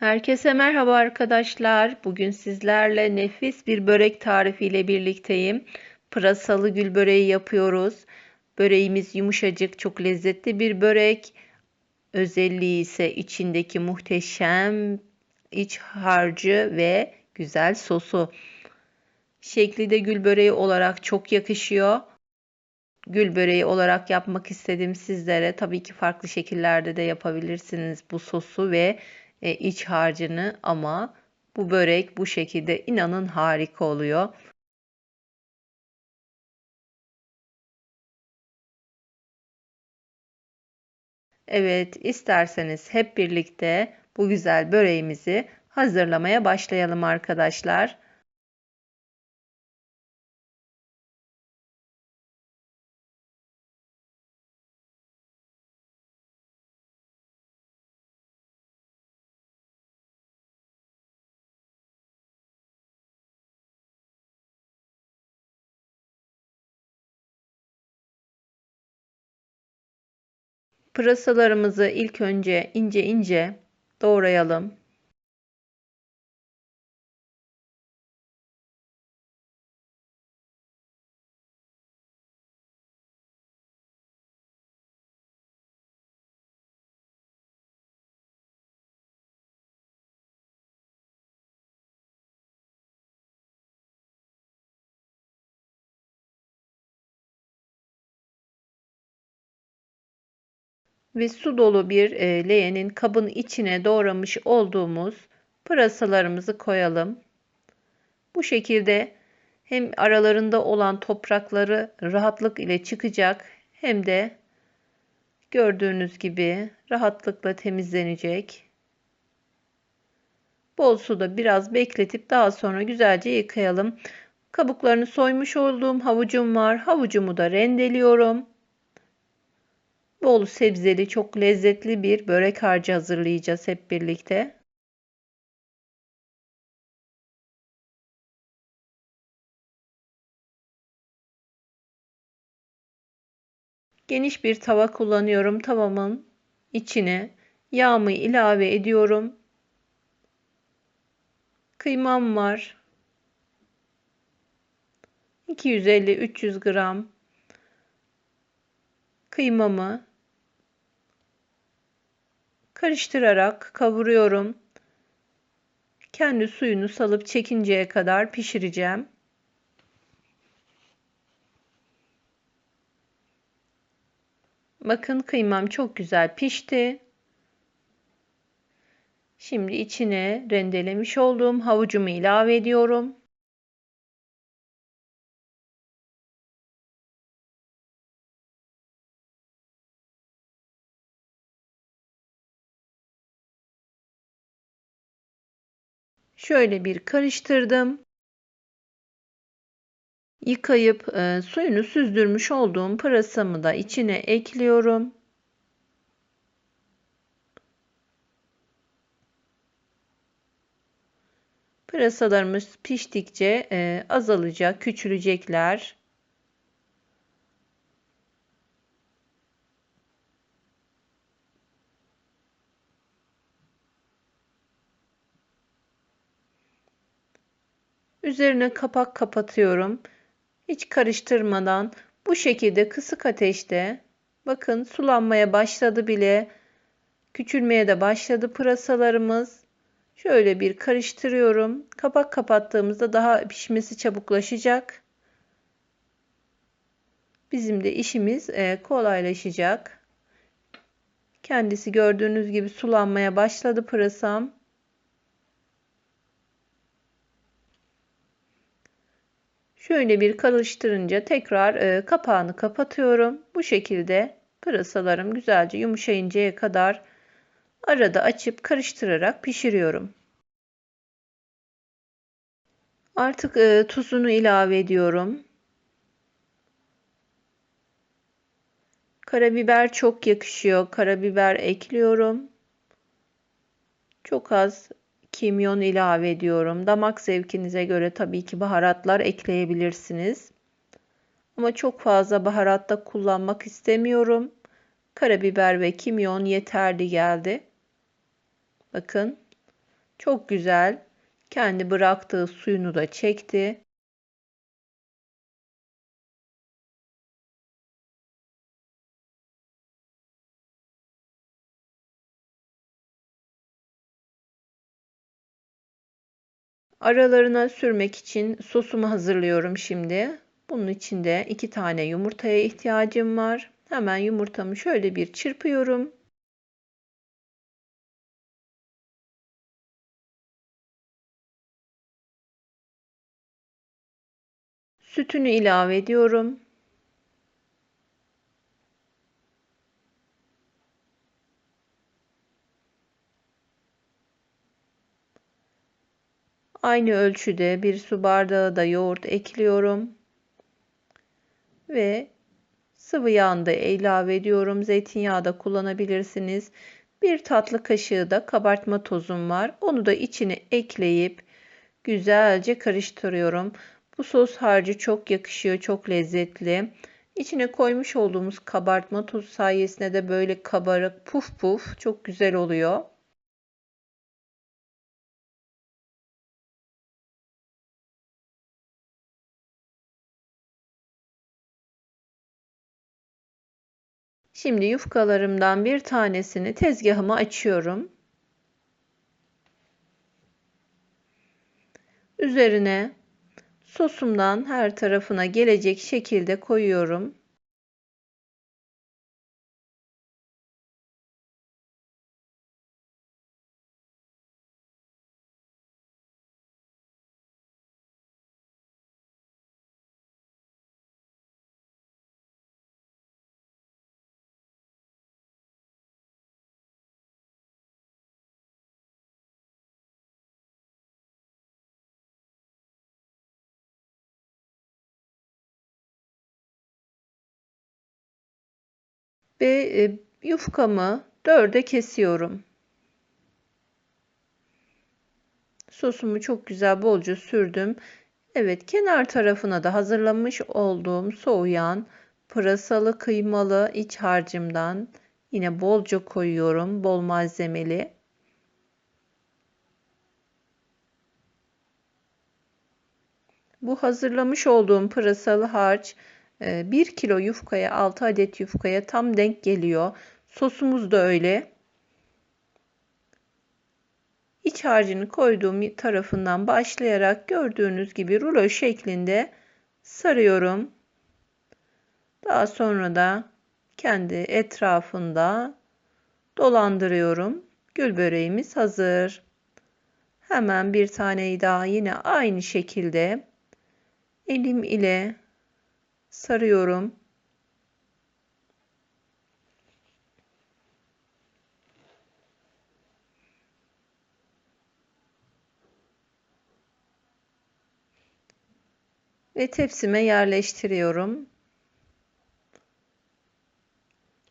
Herkese merhaba arkadaşlar. Bugün sizlerle nefis bir börek tarifiyle birlikteyim. Pırasalı gül böreği yapıyoruz. Böreğimiz yumuşacık, çok lezzetli bir börek. Özelliği ise içindeki muhteşem iç harcı ve güzel sosu. Şekli de gül böreği olarak çok yakışıyor. Gül böreği olarak yapmak istedim sizlere. Tabii ki farklı şekillerde de yapabilirsiniz bu sosu ve e, iç harcını ama bu börek bu şekilde inanın harika oluyor. Evet, isterseniz hep birlikte bu güzel böreğimizi hazırlamaya başlayalım arkadaşlar. Pırasalarımızı ilk önce ince ince doğrayalım. Ve su dolu bir e, leğenin kabın içine doğramış olduğumuz pırasalarımızı koyalım. Bu şekilde hem aralarında olan toprakları rahatlık ile çıkacak hem de gördüğünüz gibi rahatlıkla temizlenecek. Bol suda biraz bekletip daha sonra güzelce yıkayalım. Kabuklarını soymuş olduğum havucum var. Havucumu da rendeliyorum bol sebzeli çok lezzetli bir börek harcı hazırlayacağız hep birlikte. Geniş bir tava kullanıyorum. Tavamın içine yağımı ilave ediyorum. Kıymam var. 250-300 gram kıymamı Karıştırarak kavuruyorum. Kendi suyunu salıp çekinceye kadar pişireceğim. Bakın kıymam çok güzel pişti. Şimdi içine rendelemiş olduğum havucumu ilave ediyorum. Şöyle bir karıştırdım. Yıkayıp e, suyunu süzdürmüş olduğum pırasamı da içine ekliyorum. Pırasalarımız piştikçe e, azalacak, küçülecekler. Üzerine kapak kapatıyorum. Hiç karıştırmadan bu şekilde kısık ateşte bakın sulanmaya başladı bile. Küçülmeye de başladı pırasalarımız. Şöyle bir karıştırıyorum. Kapak kapattığımızda daha pişmesi çabuklaşacak. Bizim de işimiz e, kolaylaşacak. Kendisi gördüğünüz gibi sulanmaya başladı pırasam. Şöyle bir karıştırınca tekrar e, kapağını kapatıyorum. Bu şekilde pırasalarım güzelce yumuşayıncaya kadar arada açıp karıştırarak pişiriyorum. Artık e, tuzunu ilave ediyorum. Karabiber çok yakışıyor. Karabiber ekliyorum. Çok az kimyon ilave ediyorum. Damak zevkinize göre tabii ki baharatlar ekleyebilirsiniz. Ama çok fazla baharat da kullanmak istemiyorum. Karabiber ve kimyon yeterli geldi. Bakın Çok güzel. Kendi bıraktığı suyunu da çekti. Aralarına sürmek için sosumu hazırlıyorum şimdi. Bunun için de iki tane yumurtaya ihtiyacım var. Hemen yumurtamı şöyle bir çırpıyorum. Sütünü ilave ediyorum. Aynı ölçüde bir su bardağı da yoğurt ekliyorum. Ve sıvı yağını da ilave ediyorum. Zeytinyağı da kullanabilirsiniz. Bir tatlı kaşığı da kabartma tozum var. Onu da içine ekleyip güzelce karıştırıyorum. Bu sos harcı çok yakışıyor, çok lezzetli. İçine koymuş olduğumuz kabartma tozu sayesinde de böyle kabarık, puf puf çok güzel oluyor. Şimdi yufkalarımdan bir tanesini tezgahıma açıyorum. Üzerine sosumdan her tarafına gelecek şekilde koyuyorum. Ve e, yufkamı dörde kesiyorum. Sosumu çok güzel bolca sürdüm. Evet kenar tarafına da hazırlamış olduğum soğuyan pırasalı kıymalı iç harcımdan yine bolca koyuyorum. Bol malzemeli. Bu hazırlamış olduğum pırasalı harç 1 ee, kilo yufkaya 6 adet yufkaya tam denk geliyor. Sosumuz da öyle. İç harcını koyduğum tarafından başlayarak gördüğünüz gibi rulo şeklinde sarıyorum. Daha sonra da kendi etrafında dolandırıyorum. Gül böreğimiz hazır. Hemen bir taneyi daha yine aynı şekilde elim ile sarıyorum. Ve tepsime yerleştiriyorum.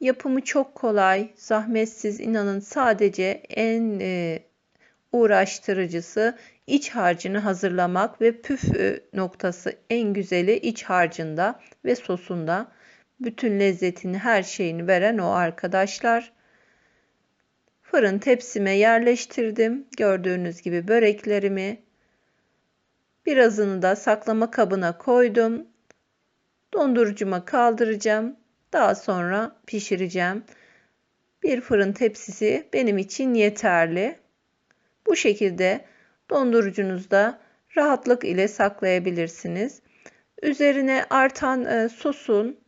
Yapımı çok kolay, zahmetsiz inanın sadece en e, uğraştırıcısı iç harcını hazırlamak ve püf noktası en güzeli iç harcında ve sosunda. Bütün lezzetini her şeyini veren o arkadaşlar. Fırın tepsime yerleştirdim. Gördüğünüz gibi böreklerimi birazını da saklama kabına koydum. Dondurucuma kaldıracağım. Daha sonra pişireceğim. Bir fırın tepsisi benim için yeterli. Bu şekilde dondurucunuzda rahatlık ile saklayabilirsiniz. Üzerine artan e, sosun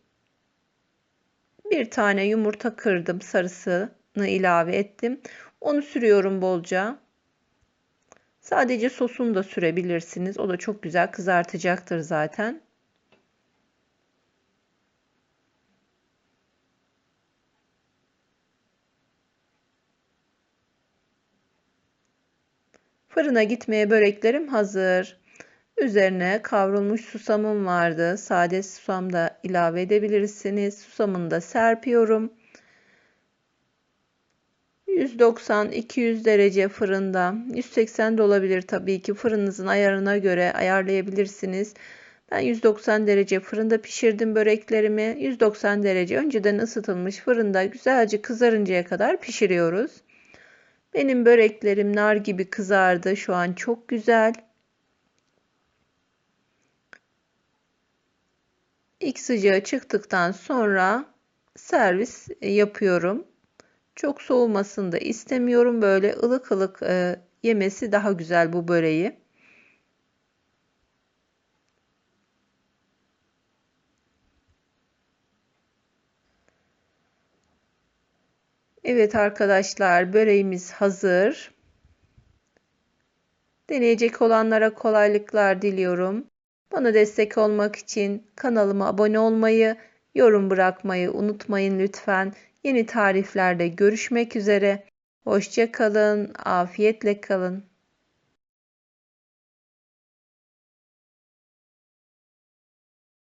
bir tane yumurta kırdım sarısını ilave ettim. Onu sürüyorum bolca. Sadece sosunu da sürebilirsiniz. O da çok güzel kızartacaktır zaten. Fırına gitmeye böreklerim hazır. Üzerine kavrulmuş susamım vardı. Sade susam da ilave edebilirsiniz. Susamını da serpiyorum. 190-200 derece fırında 180 de olabilir tabii ki fırınınızın ayarına göre ayarlayabilirsiniz. Ben 190 derece fırında pişirdim böreklerimi. 190 derece önceden ısıtılmış fırında güzelce kızarıncaya kadar pişiriyoruz. Benim böreklerim nar gibi kızardı. Şu an çok güzel. İlk sıcağı çıktıktan sonra servis yapıyorum. Çok soğumasını da istemiyorum. Böyle ılık ılık e, yemesi daha güzel bu böreği. Evet arkadaşlar böreğimiz hazır. Deneyecek olanlara kolaylıklar diliyorum. Bana destek olmak için kanalıma abone olmayı, yorum bırakmayı unutmayın lütfen. Yeni tariflerde görüşmek üzere. Hoşça kalın, afiyetle kalın.